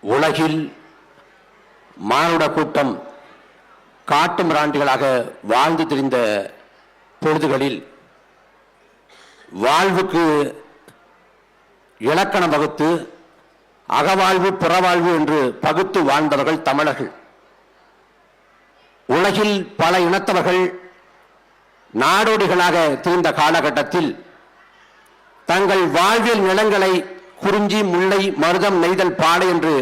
உலகில் மானுட கூட்டம் காட்டு மிராண்டிகளாக வாழ்ந்து திரிந்த பொழுதுகளில் வாழ்வுக்கு இலக்கணம் வகுத்து அகவாழ்வு புறவாழ்வு என்று பகுத்து வாழ்ந்தவர்கள் தமிழர்கள். உலகில் பல இனத்தவர்கள் நாடோடிகளாக திரிந்த காலகட்டத்தில் தங்கள் வாழ்வியல் நிலங்களை குறிஞ்சி முல்லை மருதம் நெய்தல் பாலை என்று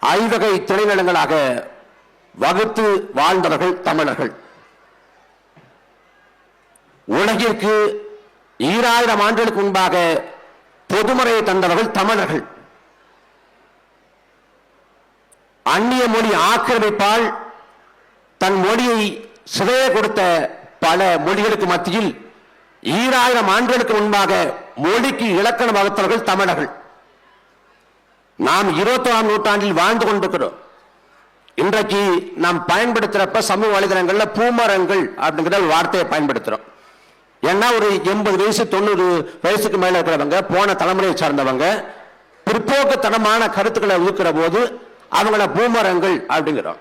ஐவகை திணைநிலங்களாக வகுத்து வாழ்ந்தவர்கள் தமிழர்கள். உலகிற்கு ஈராயிரம் ஆண்டுகளுக்கு முன்பாக பொதுமறையை தந்தவர்கள் தமிழர்கள். அந்நிய மொழி ஆக்கிரமிப்பால் தன் மொழியை சிதைய கொடுத்த பல மொழிகளுக்கு மத்தியில் ஈராயிரம் ஆண்டுகளுக்கு முன்பாக மொழிக்கு இலக்கணம் வகுத்தவர்கள் தமிழர்கள். நாம் இருபத்தோராம் நூற்றாண்டில் வாழ்ந்து கொண்டிருக்கிறோம். இன்றைக்கு நாம் பயன்படுத்துறப்ப சமூக வலைதளங்கள்ல பூமரங்கள் அப்படிங்கிற வார்த்தையை பயன்படுத்துறோம். ஏன்னா ஒரு எண்பது வயசு தொண்ணூறு வயசுக்கு மேல இருக்கிறவங்க போன தலைமுறையை சார்ந்தவங்க பிற்போக்குத்தனமான கருத்துக்களை ஒதுக்கிற போது அவங்கள பூமரங்கள் அப்படிங்கிறோம்.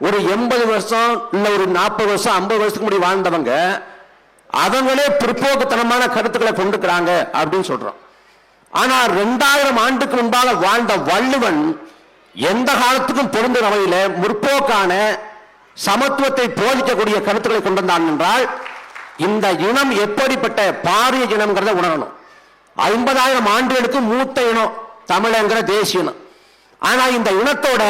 ஒரு எண்பது வருஷம் இல்ல ஒரு நாற்பது வருஷம் ஐம்பது வருஷத்துக்கு முன்னாடி வாழ்ந்தவங்க அவங்களே பிற்போக்குத்தனமான கருத்துக்களை கொண்டுக்கிறாங்க அப்படின்னு சொல்றோம். ஆனா ரெண்டாயிரம் ஆண்டுக்கு முன்பாக வாழ்ந்த வள்ளுவன் எந்த காலத்துக்கும் பொருந்த வகையில முற்போக்கான சமத்துவத்தை போதிக்கக்கூடிய கருத்துக்களை கொண்டு வந்தான் என்றால் இந்த இனம் எப்படிப்பட்ட பாரிய இனம்ங்கிறத உணரணும். ஐம்பதாயிரம் ஆண்டுகளுக்கு மூத்த இனம் தமிழங்கிற தேசிய இனம். ஆனா இந்த இனத்தோட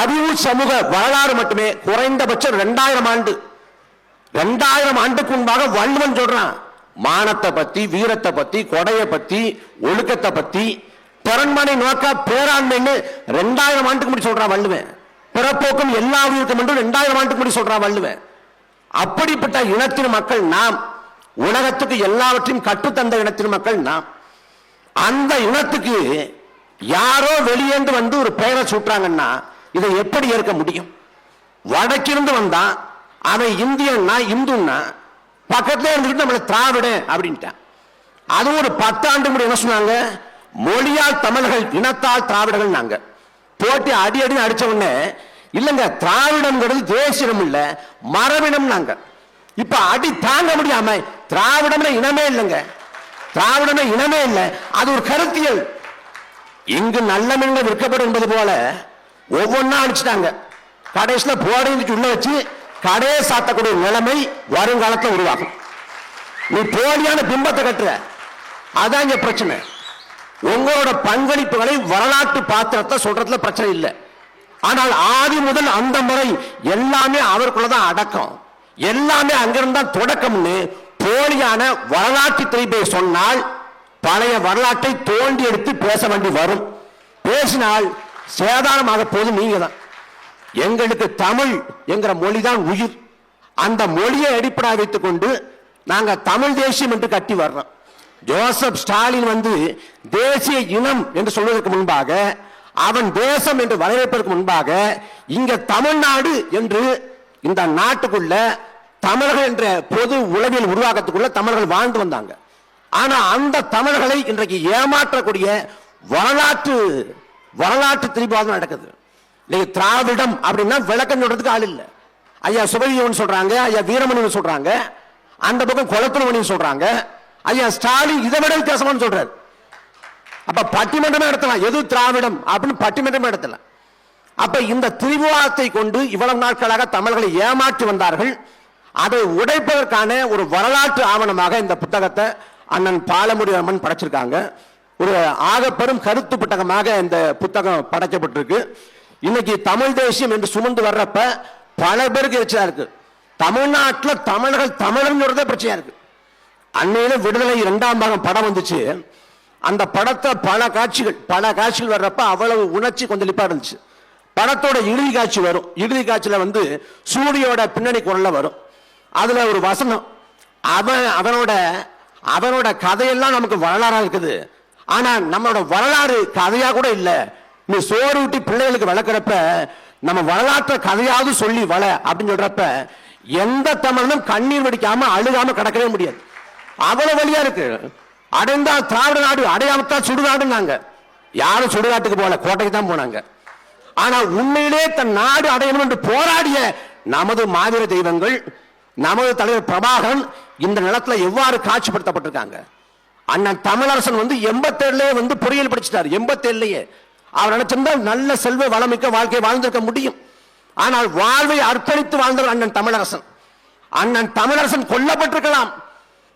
அறிவு சமூக வரலாறு மட்டுமே குறைந்தபட்சம் ரெண்டாயிரம் ஆண்டு ரெண்டாயிரம் ஆண்டுக்கு முன்பாக வள்ளுவன் சொல்றான் மானத்தை பத்தி வீரத்தை பத்தி கொடையை பத்தி ஒழுக்கத்தை பத்தி பிறன்மனை நோக்க பேராண்மைன்னு ரெண்டாயிரம் ஆண்டுக்கு முடி சொல்றான் வள்ளுவன். பிறப்போக்கும் எல்லா உயிருக்கும் என்று ரெண்டாயிரம் ஆண்டுக்கு முடி சொல்றான் வள்ளுவன். அப்படிப்பட்ட இனத்தின் மக்கள் நாம் உலகத்துக்கு எல்லாவற்றையும் கற்றுத்தந்த இனத்தின் மக்கள் நாம். அந்த இனத்துக்கு யாரோ வெளியேந்து வந்து ஒரு பெயரை சூட்டுறாங்கன்னா இதை எப்படி ஏற்க முடியும்? வடக்கிருந்து வந்தான் அவன் இந்தியன்னா இந்துன்னா பக்கத்துல இருந்துட்டு நம்மளை திராவிட அப்படின்ட்டான். அது ஒரு பத்தாண்டு முடி என்ன சொன்னாங்க? மொழியால் தமிழர்கள் இனத்தால் திராவிடர்கள் நாங்க. போட்டி அடி அடி அடிச்ச உடனே இல்லைங்க திராவிடம்ங்கிறது தேசியம் இல்ல மரபினம் நாங்க. இப்ப அடி தாங்க முடியாம திராவிடம்னா இனமே இல்லைங்க. திராவிடமே இனமே இல்லை. அது ஒரு கருத்தியல். இங்கு நல்ல மீன்கள் விற்கப்படும் என்பது போல ஒவ்வொன்றா அடிச்சிட்டாங்க கடைசியில் போடையும் உள்ள வச்சு கடையை சாத்தக்கூடிய நிலைமை வருங்காலத்தில் உருவாகும். நீ போலியான பிம்பத்தை கட்டுற. அதான் இங்க பிரச்சனை. உங்களோட பங்களிப்புகளை வரலாற்று பாத்திரத்தை சொல்றதுல பிரச்சனை இல்லை. ஆனால் ஆதி முதல் அந்த முறை எல்லாமே அவருக்குள்ளதான் அடக்கம். எல்லாமே அங்கிருந்தான் தொடக்கம்னு போலியான வரலாற்று திரைப்பை சொன்னால் பழைய வரலாற்றை தோண்டி எடுத்து பேச வேண்டி வரும். பேசினால் சேதாரமாக போது நீங்க தான் எங்களுக்கு தமிழ் என்கிற மொழிதான் உயிர். அந்த மொழியை அடிப்படையாக வைத்துக் கொண்டு நாங்க தமிழ் தேசியம் என்று கட்டி வர்றோம். ஜோசப் ஸ்டாலின் வந்து தேசிய இனம் என்று சொல்வதற்கு முன்பாக அவன் தேசம் என்று வரவேற்பதற்கு முன்பாக இங்க தமிழ்நாடு என்று இந்த நாட்டுக்குள்ள தமிழர்கள் என்ற பொது உளவியல் உருவாக்கத்துக்குள்ள தமிழர்கள் வாழ்ந்து வந்தாங்க. ஆனா அந்த தமிழர்களை இன்றைக்கு ஏமாற்றக்கூடிய வரலாற்று வரலாற்று திரிபாதம் நடக்குது. நீங்க திராவிடம் அப்படின்னா விளக்கம் சொல்றதுக்கு ஆள் இல்ல. ஐயா சுபதியோன்னு சொல்றாங்க ஐயா வீரமணி சொல்றாங்க அந்த பக்கம் குளத்துணமணி சொல்றாங்க ஐயா ஸ்டாலின் இதை விட வித்தியாசமானு சொல்றாரு. அப்ப பட்டிமன்றமே நடத்தலாம். எது திராவிடம் அப்படின்னு பட்டிமன்றமே நடத்தலாம். அப்ப இந்த திரிபுவாதத்தை கொண்டு இவ்வளவு நாட்களாக தமிழர்களை ஏமாற்றி வந்தார்கள். அதை உடைப்பதற்கான ஒரு வரலாற்று ஆவணமாக இந்த புத்தகத்தை அண்ணன் பாலமுடி அம்மன் படைச்சிருக்காங்க. ஒரு ஆகப்பெரும் கருத்து புத்தகமாக இந்த புத்தகம் படைக்கப்பட்டிருக்கு. இன்னைக்கு தமிழ் தேசியம் என்று சுமந்து வர்றப்ப பல பேருக்கு எரிச்சலா இருக்கு. தமிழ்நாட்டில் தமிழர்கள் தமிழர்ங்கிறதே பிரச்சனையா இருக்கு. அன்னையில விடுதலை இரண்டாம் பாகம் படம் வந்துச்சு. அந்த படத்தை பல காட்சிகள் பல காட்சிகள் வர்றப்ப அவ்வளவு உணர்ச்சி கொந்தளிப்பா இருந்துச்சு. படத்தோட இறுதி காட்சி வரும். இறுதி காட்சியில வந்து சூரியோட பின்னணி குரல்ல வரும். அதுல ஒரு வசனம் அவன் அவனோட அவனோட கதையெல்லாம் நமக்கு வரலாறா இருக்குது. ஆனா நம்மளோட வரலாறு கதையா கூட இல்லை. நீ சோறு ஊட்டி பிள்ளைகளுக்கு வளர்க்குறப்ப நம்ம வரலாற்றை கதையாவது சொல்லி வள அப்படின்னு சொல்றப்ப எந்த தமிழனும் கண்ணீர் வடிக்காம அழுகாம கிடக்கவே முடியாது. அவ்வளவு வழியா இருக்கு. அடைந்தா திராவிட நாடு அடையாமத்தான் சுடுநாடுனாங்க யாரும் சுடுகாட்டுக்கு போல கோட்டைக்கு தான் போனாங்க. ஆனா உண்மையிலே தன் நாடு அடையணும் என்று போராடிய நமது மாவீர தெய்வங்கள் நமது தலைவர் பிரபாகரன் இந்த நிலத்துல எவ்வாறு காட்சிப்படுத்தப்பட்டிருக்காங்க? அண்ணன் தமிழரசன் வந்து எண்பத்தேழுலயே வந்து பொறியியல் படிச்சிட்டார். எண்பத்தேழுலயே. அவர் நினைச்சிருந்தால் நல்ல செல்வ வளமிக்க வாழ்க்கை வாழ்ந்திருக்க முடியும். ஆனால் வாழ்வை அர்ப்பணித்து வாழ்ந்தவர் அண்ணன் தமிழரசன். அண்ணன் தமிழரசன் கொல்லப்பட்டிருக்கலாம்.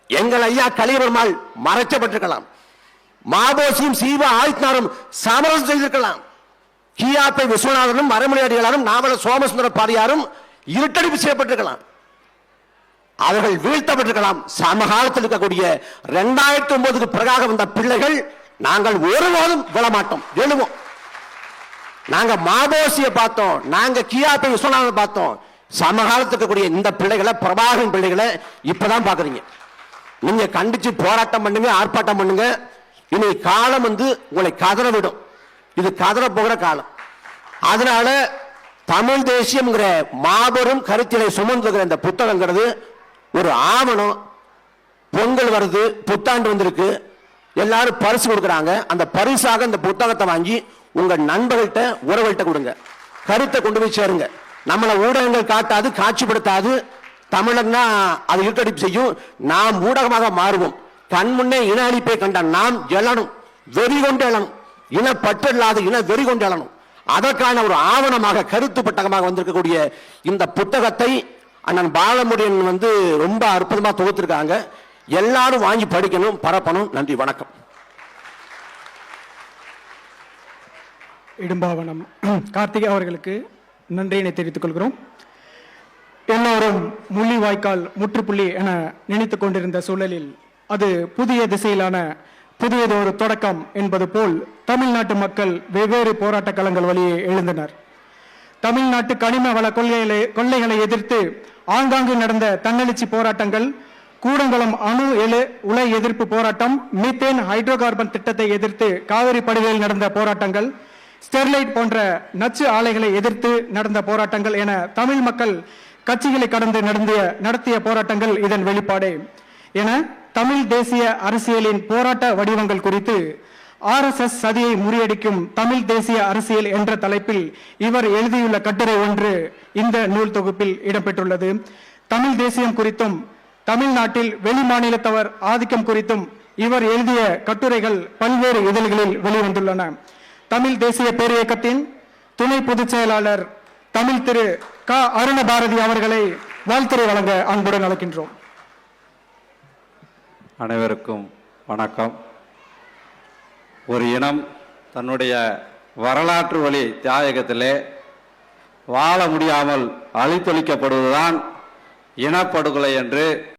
எங்கள் ஐயா கலியபெருமாள் மறைக்கப்பட்டிருக்கலாம். மாபோசியும் சீவ ஆதித்யநாரும் சமரசம் செய்திருக்கலாம். கியாப்பை விஸ்வநாதனும் மறைமொழி நாவல சோமசுந்தர பாரியாரும் இருட்டடிப்பு செய்யப்பட்டிருக்கலாம். அவர்கள் வீழ்த்தப்பட்டிருக்கலாம். சமகாலத்தில் இருக்கக்கூடிய இரண்டாயிரத்தி ஒன்பதுக்கு பிறகாக வந்த பிள்ளைகள் நாங்கள் ஒருபோதும் விழமாட்டோம். எழுவோம் நாங்க மாபோசிய பார்த்தோம். நாங்க கியாப்பை விஸ்வநாதன் பார்த்தோம். சமகாலத்துக்கு இருக்கக்கூடிய இந்த பிள்ளைகளை பிரபாகரன் பிள்ளைகளை இப்பதான் பாக்குறீங்க. நீங்க கண்டிச்சு போராட்டம் பண்ணுங்க ஆர்ப்பாட்டம் பண்ணுங்க. இனி காலம் வந்து உங்களை கதற விடும். இது கதற போகிற காலம். அதனால தமிழ் தேசியம்ங்கிற மாபெரும் கருத்திலை சுமந்துகிற இந்த புத்தகங்கிறது ஒரு ஆவணம். பொங்கல் வருது புத்தாண்டு வந்திருக்கு. எல்லாரும் பரிசு கொடுக்குறாங்க. அந்த பரிசாக இந்த புத்தகத்தை வாங்கி உங்க நண்பர்கள்ட்ட உறவுகள்கிட்ட கொடுங்க. கருத்தை கொண்டு போய் சேருங்க. நம்மளை ஊடகங்கள் காட்டாது காட்சிப்படுத்தாது. தமிழன்னா அது இருட்டடிப்பு செய்யும். நாம் ஊடகமாக மாறுவோம். கண் முன்னே இன அழிப்பை கண்ட நாம் எழணும். வெறி கொண்டு எழணும். இன பற்றில்லாத இன வெறி கொண்டு எழணும். அதற்கான ஒரு ஆவணமாக கருத்து புத்தகமாக வந்திருக்கக்கூடிய இந்த புத்தகத்தை அண்ணன் பாலமுடியன் வந்து ரொம்ப அற்புதமாக தொகுத்திருக்காங்க. எல்லாரும் வாங்கி படிக்கணும் பரப்பணும். நன்றி வணக்கம். இடும்பாவனம். கார்த்திகை அவர்களுக்கு நன்றியினை தெரிவித்துக் கொள்கிறோம். எல்லோரும் முள்ளிவாய்க்கால் முற்றுப்புள்ளி என நினைத்து கொண்டிருந்த சூழலில் அது புதிய திசையிலான புதியதொரு தொடக்கம் என்பது போல் தமிழ்நாட்டு மக்கள் வெவ்வேறு போராட்ட களங்கள் வழியே எழுந்தனர். தமிழ்நாட்டு கனிம வள கொள்கைகளை கொள்ளைகளை எதிர்த்து ஆங்காங்கு நடந்த தன்னெழுச்சி போராட்டங்கள் கூடங்குளம் அணு எழு உலை எதிர்ப்பு போராட்டம் மீத்தேன் ஹைட்ரோ கார்பன் திட்டத்தை எதிர்த்து காவிரி படுகையில் நடந்த போராட்டங்கள் ஸ்டெர்லைட் போன்ற நச்சு ஆலைகளை எதிர்த்து நடந்த போராட்டங்கள் என தமிழ் மக்கள் கட்சிகளை கடந்து நடந்திய நடத்திய போராட்டங்கள் இதன் வெளிப்பாடே. என தமிழ் தேசிய அரசியலின் போராட்ட வடிவங்கள் குறித்து ஆர்எஸ்எஸ் சதியை முறியடிக்கும் தமிழ் தேசிய அரசியல் என்ற தலைப்பில் இவர் எழுதியுள்ள கட்டுரை ஒன்று இந்த நூல் தொகுப்பில் இடம்பெற்றுள்ளது. தமிழ் தேசியம் குறித்தும் தமிழ்நாட்டில் வெளி மாநிலத்தவர் ஆதிக்கம் குறித்தும் இவர் எழுதிய கட்டுரைகள் பல்வேறு இதழ்களில் வெளிவந்துள்ளன. தமிழ் தேசிய பேரியக்கத்தின் துணை பொதுச் செயலாளர் தமிழ் திரு க. அருணபாரதி அவர்களை வாழ்த்துறை வழங்க அன்புடன் அழைக்கின்றோம். அனைவருக்கும் வணக்கம். ஒரு இனம் தன்னுடைய வரலாற்று வழி தியாகத்திலே வாழ முடியாமல் அழித்தொழிக்கப்படுவதுதான் இனப்படுகொலை என்று